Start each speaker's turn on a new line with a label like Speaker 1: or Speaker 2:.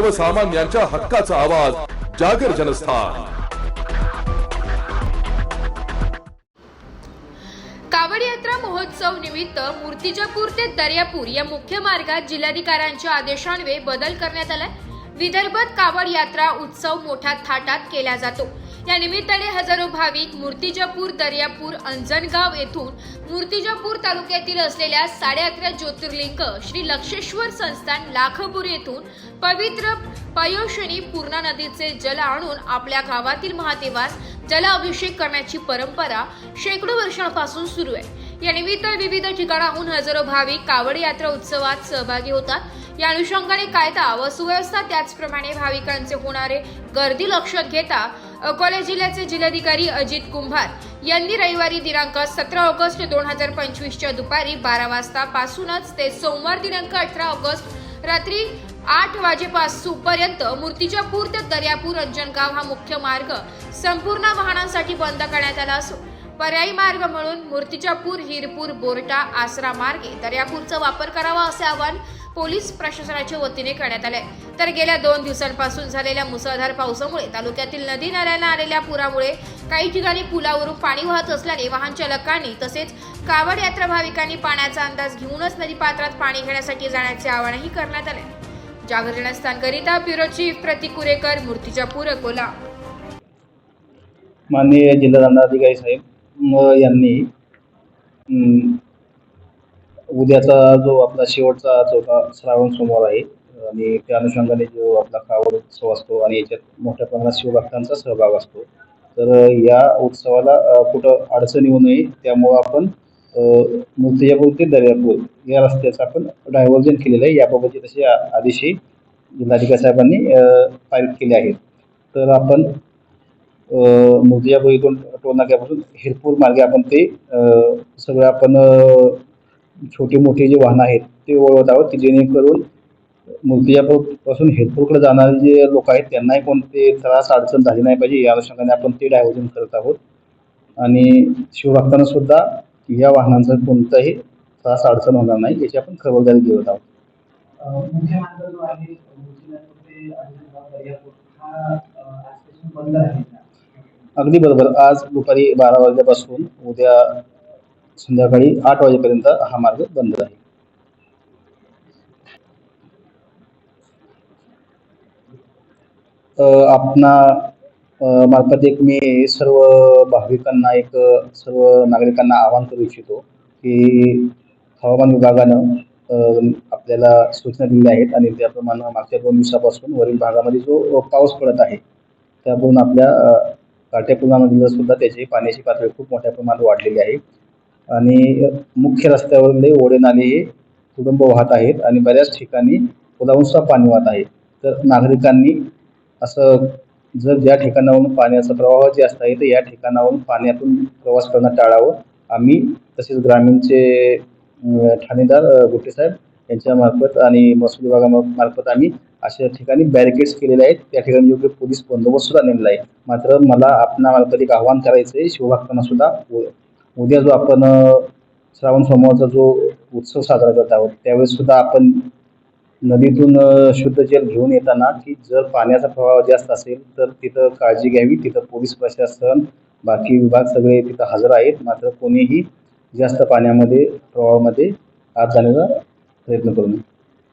Speaker 1: सर्वसामान्यांच्या हक्काचा आवाज जागर जनस्थान.
Speaker 2: कावड यात्रा महोत्सव निमित्त मूर्तिजापूर ते दर्यापूर या मुख्य मार्गात जिल्हाधिकाऱ्यांच्या आदेशान्वये बदल करण्यात आलाय. विदर्भात कावड यात्रा उत्सव मोठ्या थाटात केला जातो. या निमित्ताने हजारो भाविक मूर्तिजापूर दर्यापूर अंजनगाव येथून मूर्तिजापूर तालुक्यातील असलेल्या साडे अकरा ज्योतिर्लिंग श्री लक्षेश्वर संस्थान लाखपूर येथून पवित्र पयोषणी पूर्णा नदीचे जल आणून आपल्या गावातील महादेवास जलाभिषेक करण्याची परंपरा शेकडो वर्षांपासून सुरू आहे. या निमित्त विविध ठिकाणाहून हजारो भाविक कावड यात्रा उत्सवात सहभागी होतात. या अनुषंगाने कायदा व सुव्यवस्था त्याचप्रमाणे भाविकांचे होणारे गर्दी लक्षात घेता अकोला जिल्ह्याचे जिल्हाधिकारी अजित कुंभार यांनी रविवारी दिनांक सतरा ऑगस्ट दोन हजार पंचवीसच्या दुपारी बारा वाजता पासूनच ते सोमवार दिनांक अठरा ऑगस्ट रात्री आठ वाजेपासूनपर्यंत मूर्तिजापूर ते दर्यापूर अंजनगाव हा मुख्य मार्ग संपूर्ण वाहनांसाठी बंद करण्यात आला असून पर्यायी मार्ग म्हणून मूर्तिजापूर हिरपूर बोरटा आसरा मार्गे दर्यापूरचा वापर करावा असे आवाहन पोलीस प्रशासनाच्या वतीने करण्यात आले. तर गेल्या दोन दिवसांपासून झालेल्या मुसळधार पावसामुळे तालुक्यातील नदी नाल्यांना आलेल्या पुरामुळे काही ठिकाणी पुलावरून पाणी वाहत असल्याने वाहन चालकांनी तसेच कावड यात्रा भाविकांनी पाण्याचा अंदाज घेऊनच नदीपात्रात पाणी घेण्यासाठी जाण्याचे आवाहनही करण्यात आले. जागरण स्थानकरिता ब्युरो चीफ प्रतीक कुरेकर मूर्तिजापूर अकोला.
Speaker 3: माननीय जिल्हा दंडाधिकारी साहेब यांनी उद्याचा जो आपला शेवटचा चौथा श्रावण सोमवार आहे आणि त्या अनुषंगाने जो आपला कावड उत्सव असतो आणि याच्यात मोठ्या प्रमाणात शिवभक्तांचा सहभाग असतो तर या उत्सवाला कुठं अडचण येऊ नये त्यामुळं आपण अ, मूर्तिजापूर ते दर्यापूर या रस्त्याचं आपण डायव्हर्जन केलेलं आहे. याबाबतचे तसे आदेशही जिल्हाधिकारी साहेबांनी पारित केले आहेत. तर आपण अ, इथून टोल नाक्यापासून हिरपूर मार्गे आपण ते सगळं आपण छोटी मोठी जी वाहनं आहेत ते वळवत आहोत की जेणेकरून मूर्तिजापूरपासून हिरपूरकडे जाणारे जे लोक आहेत त्यांनाही कोणते त्रास अडचण झाली नाही पाहिजे या अनुषंगाने आपण ते डायव्हर्जन करत आहोत. आणि शिवभक्तांना सुद्धा या वाहनांचा कोणताही त्रास अडचण होणार नाही याची आपण खबरदारी घेत आहोत.
Speaker 4: आहे बंद आहे.
Speaker 3: अगदी बरोबर. आज दुपारी बारा वाजल्यापासून उद्या संध्याकाळी आठ वाजेपर्यंत हा मार्ग बंद राहील. आपणा मार्फत एक मी सर्व भाविकांना एक सर्व नागरिकांना आवाहन करू इच्छितो की हवामान विभागानं आपल्याला सूचना दिल्या आहेत आणि त्याप्रमाणे मागच्या दोन दिवसापासून वरील भागामध्ये जो पाऊस पडत आहे त्यातून आपल्या काटेपूर्णा नदीला सुद्धा त्याची पाण्याची पातळी खूप मोठ्या प्रमाणात वाढलेली आहे. आणि मुख्य रस्त्यावरले ओढे नाले हे तुडुंब वाहत आहेत आणि बऱ्याच ठिकाणी पुलावूनसुद्धा पाणी वाहत आहे. तर नागरिकांनी असं जर ज्या ठिकाणावरून पाण्याचा प्रवाह जास्त आहे तर या ठिकाणावरून पाण्यातून प्रवास करणं टाळावं. आम्ही तसेच ग्रामीणचे ठाणेदार गुट्टेसाहेब यांच्यामार्फत आणि महसूल विभागामार्फत आम्ही अशा ठिकाणी बॅरिकेड्स केलेले आहेत. त्या ठिकाणी योग्य पोलीस बंदोबस्त सुद्धा नेमला आहे. मात्र मला आपणामार्फत एक आव्हान करायचं आहे शिवभक्तांना सुद्धा. उ- उद्या जो आपण श्रावण सोमवारचा जो उत्सव साजरा करत आहोत त्यावेळेस सुद्धा आपण नदीतून शुद्ध जल घेऊन येताना की जर पाण्याचा प्रवाह जास्त असेल तर तिथं काळजी घ्यावी. तिथं पोलीस प्रशासन बाकी विभाग सगळे तिथं हजर आहेत. मात्र कोणीही जास्त पाण्यामध्ये प्रवाहामध्ये आत जाण्याचा प्रयत्न करू नये.